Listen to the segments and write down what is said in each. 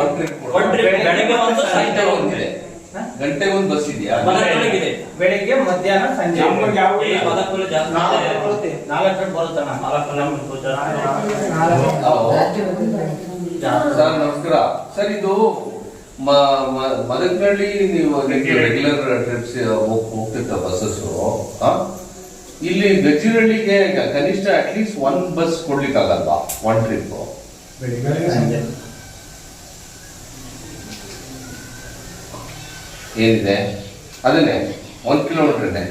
One trip One trip, ಬೆಳಗ್ಗೆ ಒಂದು ಸಾಯಂಕಾಲ ಒಂದು. ಒಂದಿದೆ ಗಂಟೆ ಒಂದು ಬಸ್ ಇದೆಯಾ? ಬೆಳಿಗ್ಗೆ ಮಧ್ಯಾಹ್ನ ಸಂಜೆ. ನಮ್ಗೆ ಯಾವ ಈ ಜಾಸ್ತಿ ನಾಲ್ಕು ಇದೆ. ಬರುತ್ತೆ ನಾಲ್ಕು ಟ್ರಿಪ್ ಬರುತ್ತಣ್ಣ. ನಾಲ್ಕು ಕಿಲೋಮೀಟರ್ ಸರ್ ನಮಸ್ಕಾರ. ಸರ್ ಇದು ಮದಕನಹಳ್ಳಿ ನೀವು ರೆಗ್ಯುಲರ್ ಟ್ರಿಪ್ಸ್ ಹೋಗ್ತಿರ್ತ ಬಸ್ಸಸ್ ಇಲ್ಲಿ ಗಜ್ಜಿರಳ್ಳಿಗೆ ಕನಿಷ್ಠ ಅಟ್ಲೀಸ್ಟ್ ಒನ್ ಬಸ್ ಕೊಡ್ಲಿಕ್ಕಾಗಲ್ವಾ? ಒನ್ ಟ್ರಿಪ್ ಏನಿದೆ? ಅದನ್ನೇ ಒಂದ್ ಇದೆ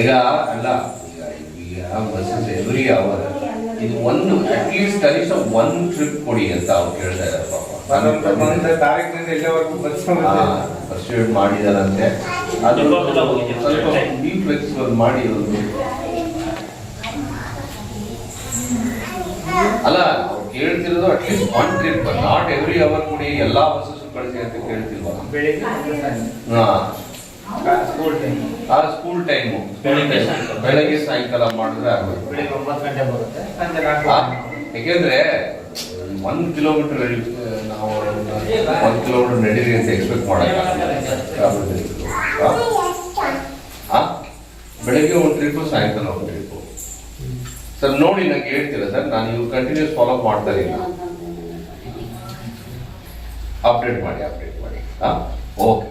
ಈಗ ಅಲ್ಲ ಈಗ ಈಗ ಬಸ್ಸಸ್ ಎವ್ರಿ ಅವರ್ ಇದು ಒಂದು ಅಟ್ಲೀಸ್ಟ್ ಕನಿಷ್ಠ ಒನ್ ಟ್ರಿಪ್ ಕೊಡಿ ಅಂತ ಅವ್ರು ಕೇಳ್ತಾ ಇದ್ದಾರೆ ಪರ್ಸ್ಯೂಟ್ ಮಾಡಿದಾರಂತೆ. ಅದು. ಸ್ವಲ್ಪ ಬಿ ಫ್ಲೆಕ್ಸಿಬಲ್ ಮಾಡಿ ಒಂದು ಅಲ್ಲ ಅವ್ರು ಕೇಳ್ತಿರೋದು at least one trip not every hour ಕೂಡಿ ಎಲ್ಲಾ ಬಸ್ಸಸ್ ಕಳಿಸಿ ಅಂತ ಕೇಳ್ತಿಲ್ವಾ? ಬೆಳಿಗ್ಗೆ ಮತ್ತೆ ಸಂಜೆ ಸ್ಕೂಲ್ ಟೈಮ್ ಆ ಸ್ಕೂಲ್ ಟೈಮು ಬೆಳಗ್ಗೆ ಸಾಯಂಕಾಲ. ಬೆಳಗ್ಗೆ ಸಾಯಂಕಾಲ ಮಾಡಿದ್ರೆ ಆಗೋದು. ಬೆಳಗ್ಗೆ ಒಂಬತ್ತು ಗಂಟೆ ಬರುತ್ತೆ. ಸಂಜೆ ಆ, ನಾಲ್ಕು ಯಾಕೆಂದ್ರೆ ಒಂದ್ ಕಿಲೋಮೀಟರ್ ನಾವು ಒಂದು ಕಿಲೋಮೀಟರ್ ನಡೀರಿ ಅಂತ ಎಕ್ಸ್ಪೆಕ್ಟ್ ಹಾಂ ಬೆಳಗ್ಗೆ ಒಂದು ಟ್ರಿಪ್ಪು ಸಾಯಂಕಾಲ ಒಂದು ಟ್ರಿಪ್ಪು ಸರ್ ನೋಡಿ ನಂಗೆ ಹೇಳ್ತೀರಾ ಸರ್ ನಾನು ಇವ್ರು ಕಂಟಿನ್ಯೂಸ್ ಫಾಲೋ ಮಾಡ್ತಾ ಇಲ್ಲ. ಅಪ್ಡೇಟ್ ಮಾಡಿ ಅಪ್ಡೇಟ್ ಮಾಡಿ. ಹಾ ಓಕೆ